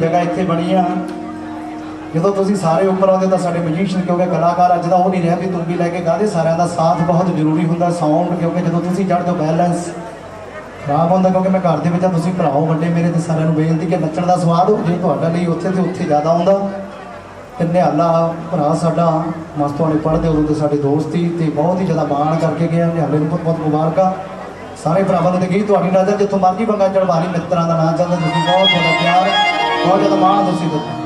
ਜਗ੍ਹਾ ਇੱਥੇ ਬਣੀ ਆ। ਜਦੋਂ ਤੁਸੀਂ ਸਾਰੇ ਉੱਪਰ ਆਉਂਦੇ ਤਾਂ ਸਾਡੇ ਮਿਊਜ਼ੀਸ਼ੀਅਨ ਕਿਉਂਕਿ ਕਲਾਕਾਰ ਅੱਜ ਦਾ ਉਹ ਨਹੀਂ ਰਿਹਾ ਵੀ ਤੂੰ ਵੀ ਲੈ ਕੇ ਗਾਦੇ ਸਾਰਿਆਂ ਦਾ ਸਾਥ ਬਹੁਤ ਜ਼ਰੂਰੀ ਹੁੰਦਾ ਸਾਊਂਡ ਕਿਉਂਕਿ ਜਦੋਂ ਤੁਸੀਂ ਚੜ੍ਹਦੇ ਹੋ ਬੈਲੈਂਸ ਖਰਾਬ ਹੁੰਦਾ ਕਿਉਂਕਿ ਮੈਂ ਘਰ ਦੇ ਵਿੱਚ ਆ, ਤੁਸੀਂ ਭਰਾਓ ਵੱਡੇ ਮੇਰੇ ਤੇ ਸਾਰਿਆਂ ਨੂੰ ਬੇਨਤੀ ਕਿ ਨੱਚਣ ਦਾ ਸਵਾਦ ਹੋ ਜੇ ਤੁਹਾਡਾ ਲਈ ਉੱਥੇ ਤੇ ਉੱਥੇ ਜ਼ਿਆਦਾ ਆਉਂਦਾ ਤੇ ਨਿਹਾਲਾ ਭਰਾ ਸਾਡਾ ਮਸਤੋਂ ਨੇ ਪੜ੍ਹਦੇ, ਉਦੋਂ ਤੇ ਸਾਡੀ ਦੋਸਤੀ ਤੇ ਬਹੁਤ ਹੀ ਜ਼ਿਆਦਾ ਮਾਣ ਕਰਕੇ ਗਿਆ। ਨਿਹਾਲੇ ਨੂੰ ਬਹੁਤ ਬਹੁਤ ਮੁਬਾਰਕਾਂ। ਸਾਰੇ ਭਰਾਵਾਂ ਨੂੰ ਤੇ ਗਈ ਤੁਹਾਡੀ ਨਜ਼ਰ ਜਿੱਥੋਂ ਮਰਜ਼ੀ ਬੰਗਾ ਚੜਵਾ ਲਈ ਮਿੱਤਰਾਂ ਦਾ ਨਾਂ ਚੱਲਦਾ, ਤੁਸੀਂ ਬਹੁਤ ਜ਼ਿਆਦਾ ਪਿਆਰ ਬਹੁਤ ਜ਼ਿਆਦਾ ਮਾਣ ਤੁਸੀਂ ਦਿੱਤਾ ਕਿਤੇ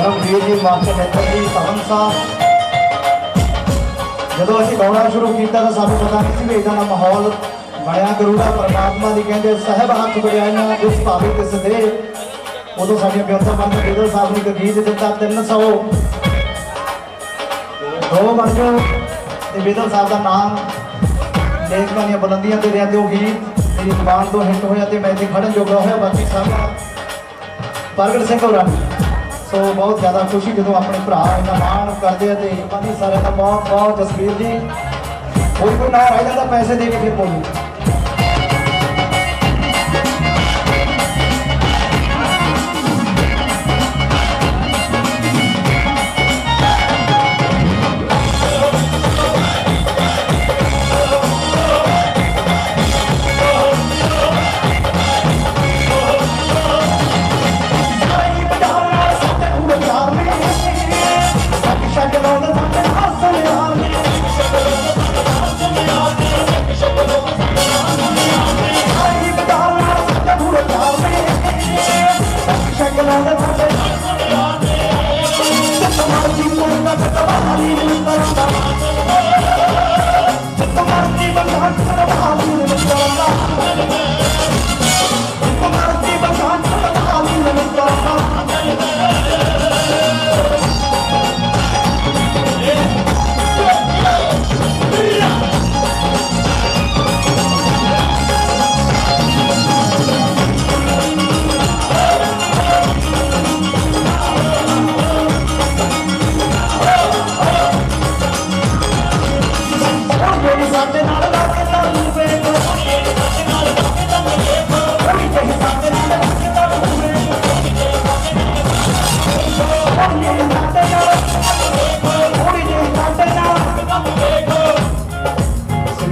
ਧਰਮਵੀਰ ਜੀ ਮਾਸਟਰ ਨੇਤਰ ਜੀ ਪਵਨ ਸਾਹਿਬ। ਜਦੋਂ ਅਸੀਂ ਗਾਉਣਾ ਸ਼ੁਰੂ ਕੀਤਾ ਤਾਂ ਸਾਨੂੰ ਪਤਾ ਨਹੀਂ ਸੀ ਵੀ ਇਦਾਂ ਦਾ ਮਾਹੌਲ ਬਣਿਆ ਕਰੂਗਾ ਪਰਮਾਤਮਾ ਦੀ ਕਹਿੰਦੇ ਸਹਿਬ ਹੱਥ ਬੜਾਈਆਂ ਜਿਸ ਭਾਵੇਂ ਤਿਸ ਦੇ। ਉਦੋਂ ਸਾਡੀਆਂ ਬੇਅੰਤਾਂ ਬੰਦ ਬੇਦਲ ਸਾਹਿਬ ਨੇ ਇੱਕ ਗੀਤ ਦਿੱਤਾ 300 ਦੋ ਬਣ ਤੇ ਬੇਦਲ ਸਾਹਿਬ ਦਾ ਨਾਮ ਲੇਖਕਾਂ ਦੀਆਂ ਬੁਲੰਦੀਆਂ ਤੇ ਰਿਹਾ ਤੇ ਉਹ ਗੀਤ ਮੇਰੀ ਜ਼ੁਬਾਨ ਤੋਂ ਹਿੱਟ ਹੋਇਆ ਤੇ ਮੈਂ ਇੱਥੇ ਖੜਨ ਜੋਗਾ ਹੋਇਆ। ਬਾਕੀ ਸਾਰਾ ਪ੍ਰਗਟ ਸਿੰਘ ਹੋਰਾਂ। ਸੋ ਬਹੁਤ ਜ਼ਿਆਦਾ ਖੁਸ਼ੀ ਜਦੋਂ ਆਪਣੇ ਭਰਾ ਇੰਨਾ ਮਾਣ ਕਰਦੇ ਆ ਤੇ ਬਾਕੀ ਸਾਰਿਆਂ ਦਾ ਬਹੁਤ ਬਹੁਤ ਜਸਵੀਰ ਜੀ। ਕੋਈ ਕੋਈ ਨਾ ਰਹਿ ਜਾਂਦਾ, ਪੈਸੇ ਦੇ ਕੇ ਫਿਰ ਬੋਲੂ।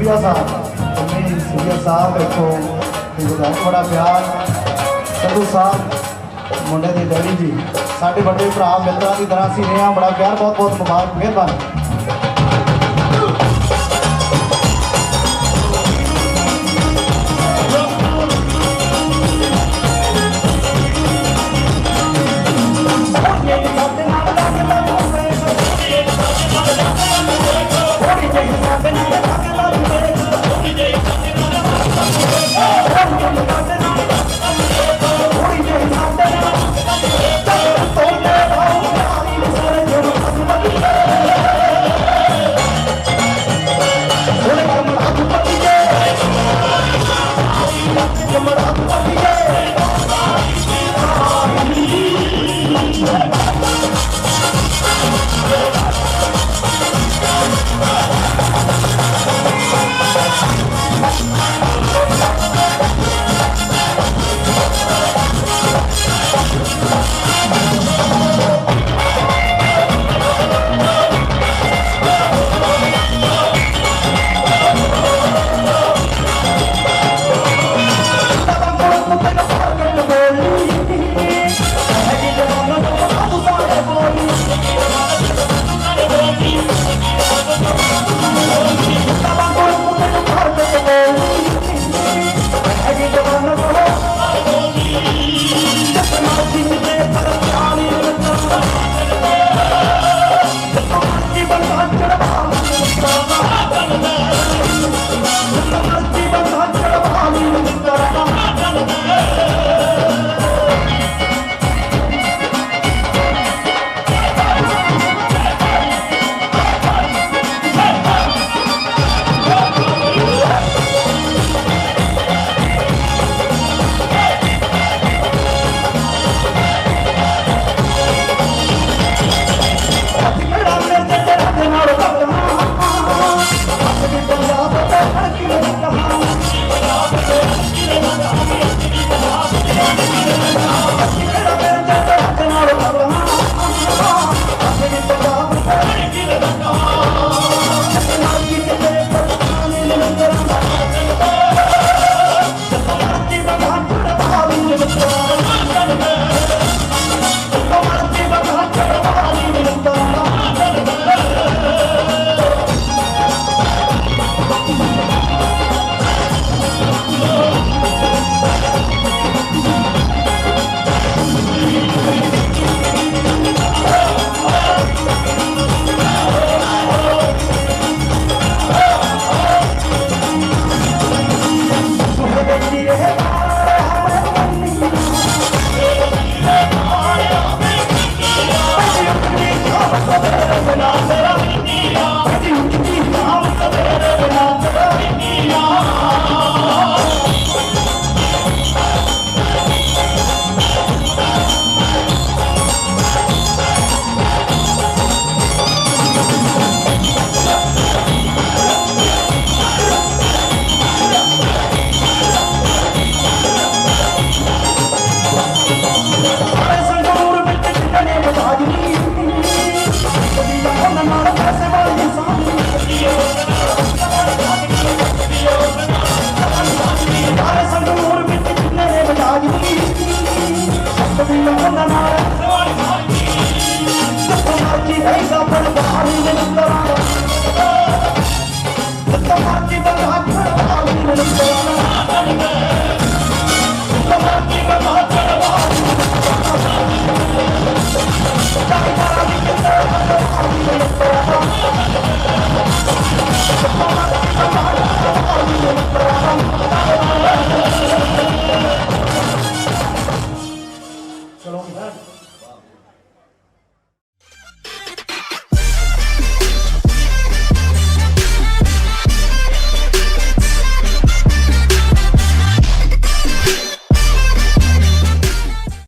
ਸਿਵਿਆ ਸਾਹਿਬ। ਮੈਂ ਸਿਵਿਆ ਸਾਹਿਬ ਦੇਖੋ ਇਹਦਾ ਬੜਾ ਪਿਆਰ। ਸੰਧੂ ਸਾਹਿਬ, ਮੁੰਡੇ ਦੇ ਡੈਡੀ ਜੀ। ਸਾਡੇ ਵੱਡੇ ਭਰਾ ਮਿੱਤਰਾਂ ਦੀ ਤਰ੍ਹਾਂ ਸੀ ਰਹੇ ਹਾਂ। ਬੜਾ ਪਿਆਰ ਬਹੁਤ ਬਹੁਤ ਮੁਬਾਰਕ, ਮਿਹਰਬਾਨੀ। camarada,